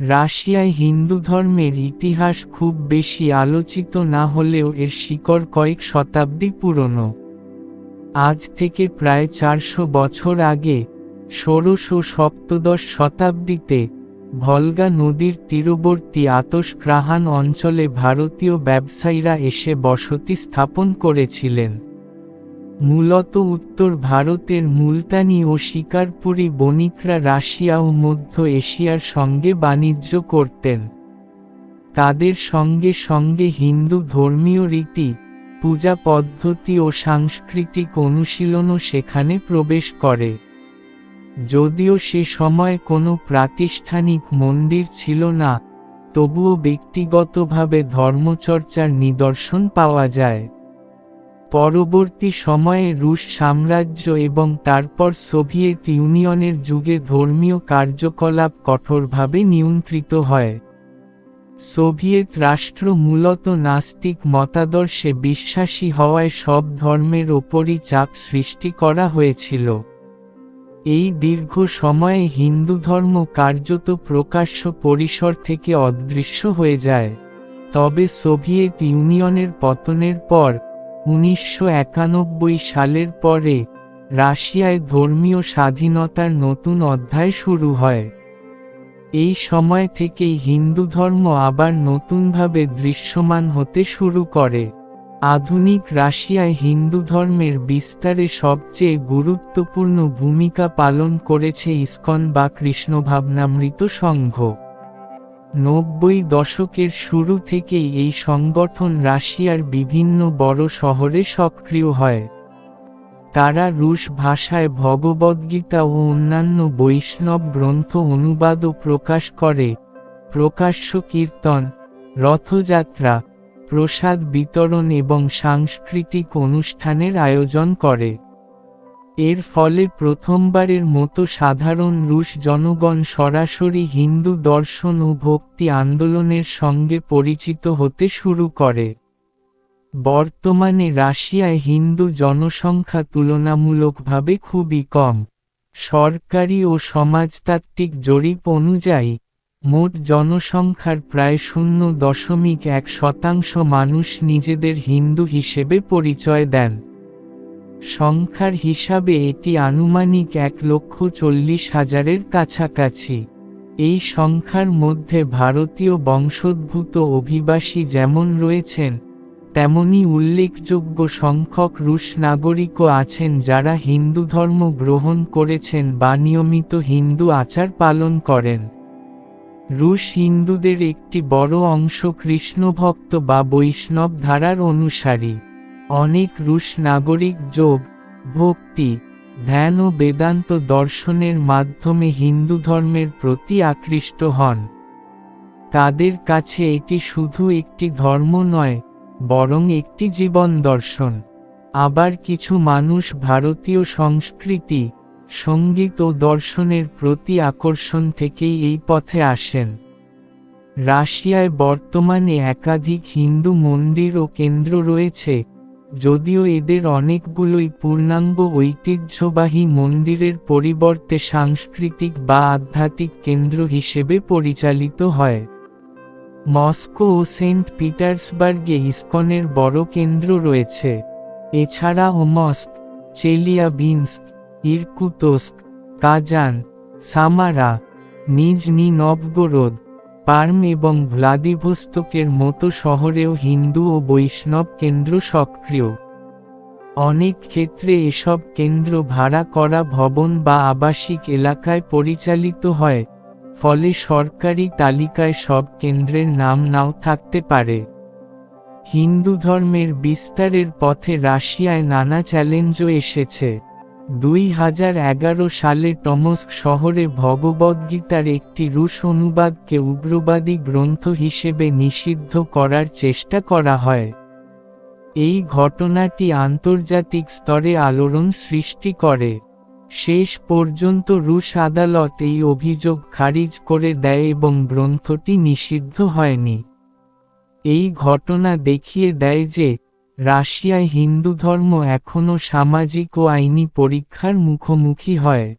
রাশিয়ায় হিন্দু ধর্মের ইতিহাস খুব বেশি আলোচিত না হলেও এর শিকড় কয়েক শতাব্দী পুরনো। আজ থেকে প্রায় চারশো বছর আগে, ষোড়শ ও সপ্তদশ শতাব্দীতে, ভলগা নদীর তীরবর্তী আতসগ্রাহান অঞ্চলে ভারতীয় ব্যবসায়ীরা এসে বসতি স্থাপন করেছিলেন। মূলত উত্তর ভারতের মুলতানি ও শিকারপুরী বণিকরা রাশিয়া ও মধ্য এশিয়ার সঙ্গে বাণিজ্য করতেন। তাদের সঙ্গে সঙ্গে হিন্দু ধর্মীয় রীতি, পূজা পদ্ধতি ও সাংস্কৃতিক অনুশীলনও সেখানে প্রবেশ করে। যদিও সে সময় কোনো প্রাতিষ্ঠানিক মন্দির ছিল না, তবুও ব্যক্তিগতভাবে ধর্মচর্চার নিদর্শন পাওয়া যায়। পরবর্তী সময়ে রুশ সাম্রাজ্য এবং তারপর সোভিয়েত ইউনিয়নের যুগে ধর্মীয় কার্যকলাপ কঠোরভাবে নিয়ন্ত্রিত হয়। সোভিয়েত রাষ্ট্র মূলত নাস্তিক মতাদর্শে বিশ্বাসী হওয়ায় সব ধর্মের ওপরই চাপ সৃষ্টি করা হয়েছিল। এই দীর্ঘ সময়ে হিন্দু ধর্ম কার্যত প্রকাশ্য পরিসর থেকে অদৃশ্য হয়ে যায়। তবে সোভিয়েত ইউনিয়নের পতনের পর উনিশশো একানব্বই সালের পরে রাশিয়ায় ধর্মীয় স্বাধীনতার নতুন অধ্যায় শুরু হয়। এই সময় থেকেই হিন্দু ধর্ম আবার নতুনভাবে দৃশ্যমান হতে শুরু করে। আধুনিক রাশিয়ায় হিন্দু ধর্মের বিস্তারে সবচেয়ে গুরুত্বপূর্ণ ভূমিকা পালন করেছে ইস্কন বা কৃষ্ণভাবনামৃত সংঘ। নব্বই দশকের শুরু থেকেই এই সংগঠন রাশিয়ার বিভিন্ন বড় শহরে সক্রিয় হয়। তারা রুশ ভাষায় ভগবদ্গীতা ও অন্যান্য বৈষ্ণব গ্রন্থ অনুবাদ ও প্রকাশ করে। প্রকাশ্য কীর্তন, রথযাত্রা, প্রসাদ বিতরণ এবং সাংস্কৃতিক অনুষ্ঠানের আয়োজন করে। এর ফলে প্রথমবারের মতো সাধারণ রুশ জনগণ সরাসরি হিন্দু দর্শন ও ভক্তি আন্দোলনের সঙ্গে পরিচিত হতে শুরু করে। বর্তমানে রাশিয়ায় হিন্দু জনসংখ্যা তুলনামূলকভাবে খুবই কম। সরকারি ও সমাজতাত্ত্বিক জরিপ অনুযায়ী, মোট জনসংখ্যার প্রায় শূন্য দশমিক এক শতাংশ মানুষ নিজেদের হিন্দু হিসেবে পরিচয় দেন। সংখ্যার হিসাবে এটি আনুমানিক এক লক্ষ চল্লিশ হাজারের কাছাকাছি। এই সংখ্যার মধ্যে ভারতীয় বংশোদ্ভূত অভিবাসী যেমন রয়েছেন, তেমনি উল্লেখযোগ্য সংখ্যক রুশ নাগরিকও আছেন যারা হিন্দু ধর্ম গ্রহণ করেছেন বা নিয়মিত হিন্দু আচার পালন করেন। রুশ হিন্দুদের একটি বড় অংশ কৃষ্ণভক্ত বা বৈষ্ণব ধারার অনুসারী। অনেক রুশ নাগরিক যোগ, ভক্তি, ধ্যান ও বেদান্ত দর্শনের মাধ্যমে হিন্দু ধর্মের প্রতি আকৃষ্ট হন। তাদের কাছে এটি শুধু একটি ধর্ম নয়, বরং একটি জীবন দর্শন। আবার কিছু মানুষ ভারতীয় সংস্কৃতি, সংগীত ও দর্শনের প্রতি আকর্ষণ থেকেই এই পথে আসেন। রাশিয়ায় বর্তমানে একাধিক হিন্দু মন্দির ও কেন্দ্র রয়েছে যদিও এদের অনেকগুলোই পূর্ণাঙ্গ ঐতিহ্যবাহী মন্দিরের পরিবর্তে সাংস্কৃতিক বা আধ্যাত্মিক কেন্দ্র হিসেবে পরিচালিত হয়। মস্কো ও সেন্ট পিটার্সবার্গে ইস্কনের বড় কেন্দ্র রয়েছে। এছাড়া Omsk Chelyabinsk, Irkutsk, Kazan, Samara Nizhny Novgorod Perm এবং ভ্লাদিভোস্তকের মতো শহরেও হিন্দু ও বৈষ্ণব কেন্দ্র সক্রিয়। অনেক ক্ষেত্রে এসব কেন্দ্র ভাড়া করা ভবন বা আবাসিক এলাকায় পরিচালিত হয়, ফলে সরকারি তালিকায় সব কেন্দ্রের নাম নাও থাকতে পারে। হিন্দু ধর্মের বিস্তারের পথে রাশিয়ায় নানা চ্যালেঞ্জও এসেছে। দুই হাজার এগারো সালে টমস্ক শহরে ভগবদ্গীতার একটি রুশ অনুবাদকে উগ্রবাদী গ্রন্থ হিসেবে নিষিদ্ধ করার চেষ্টা করা হয়। এই ঘটনাটি আন্তর্জাতিক স্তরে আলোড়ন সৃষ্টি করে। শেষ পর্যন্ত রুশ আদালত এই অভিযোগ খারিজ করে দেয় এবং গ্রন্থটি নিষিদ্ধ হয়নি। এই ঘটনা দেখিয়ে দেয় যে রাশিয়ায় হিন্দু ধর্ম এখনও সামাজিক ও আইনি পরীক্ষার মুখোমুখি হয়।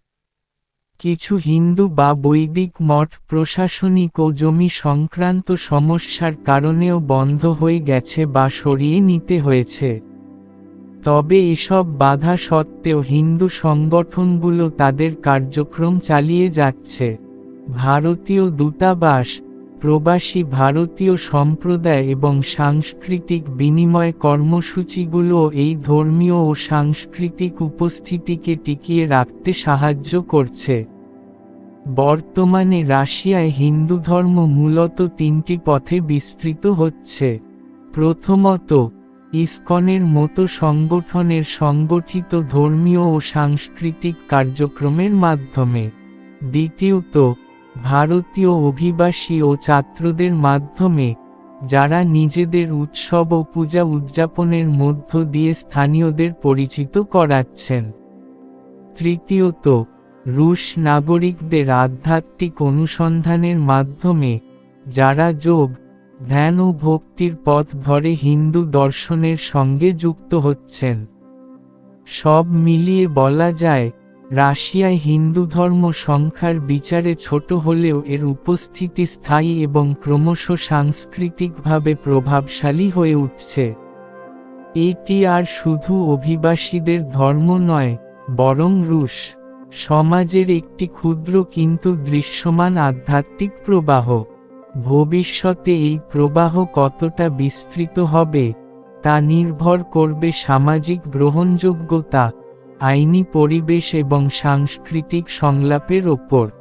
কিছু হিন্দু বা বৈদিক মঠ, প্রশাসনিক ও জমি সংক্রান্ত সমস্যার কারণেও বন্ধ হয়ে গেছে বা সরিয়ে নিতে হয়েছে। তবে এসব বাধা সত্ত্বেও হিন্দু সংগঠনগুলো তাদের কার্যক্রম চালিয়ে যাচ্ছে। ভারতীয় দূতাবাস প্রবাসী ভারতীয় সম্প্রদায় এবং সাংস্কৃতিক বিনিময় কর্মসূচিগুলো এই ধর্মীয় ও সাংস্কৃতিক উপস্থিতিকে টিকিয়ে রাখতে সাহায্য করছে। বর্তমানে রাশিয়ায় হিন্দু ধর্ম মূলত তিনটি পথে বিস্তৃত হচ্ছে। প্রথমত, ইসকনের মতো সংগঠনের সংগঠিত ধর্মীয় ও সাংস্কৃতিক কার্যক্রমের মাধ্যমে। দ্বিতীয়ত ভারতীয় অভিবাসী ও ছাত্রদের মাধ্যমে, যারা নিজেদের উৎসব ও পূজা উদযাপনের মধ্য দিয়ে স্থানীয়দের পরিচিত করাচ্ছেন। তৃতীয়ত, রুশ নাগরিকদের আধ্যাত্মিক অনুসন্ধানের মাধ্যমে, যারা যোগ, ধ্যান ও ভক্তির পথ ধরে হিন্দু দর্শনের সঙ্গে যুক্ত হচ্ছেন। সব মিলিয়ে বলা যায় রাশিয়ায় হিন্দু ধর্ম সংখ্যার বিচারে ছোট হলেও এর উপস্থিতি স্থায়ী এবং ক্রমশ সাংস্কৃতিকভাবে প্রভাবশালী হয়ে উঠছে। এটি আর শুধু অভিবাসীদের ধর্ম নয়, বরং রুশ সমাজের একটি ক্ষুদ্র কিন্তু দৃশ্যমান আধ্যাত্মিক প্রবাহ। ভবিষ্যতে এই প্রবাহ কতটা বিস্তৃত হবে, তা নির্ভর করবে সামাজিক গ্রহণযোগ্যতা আইনি পরিবেশ এবং সাংস্কৃতিক সংলাপের ওপর।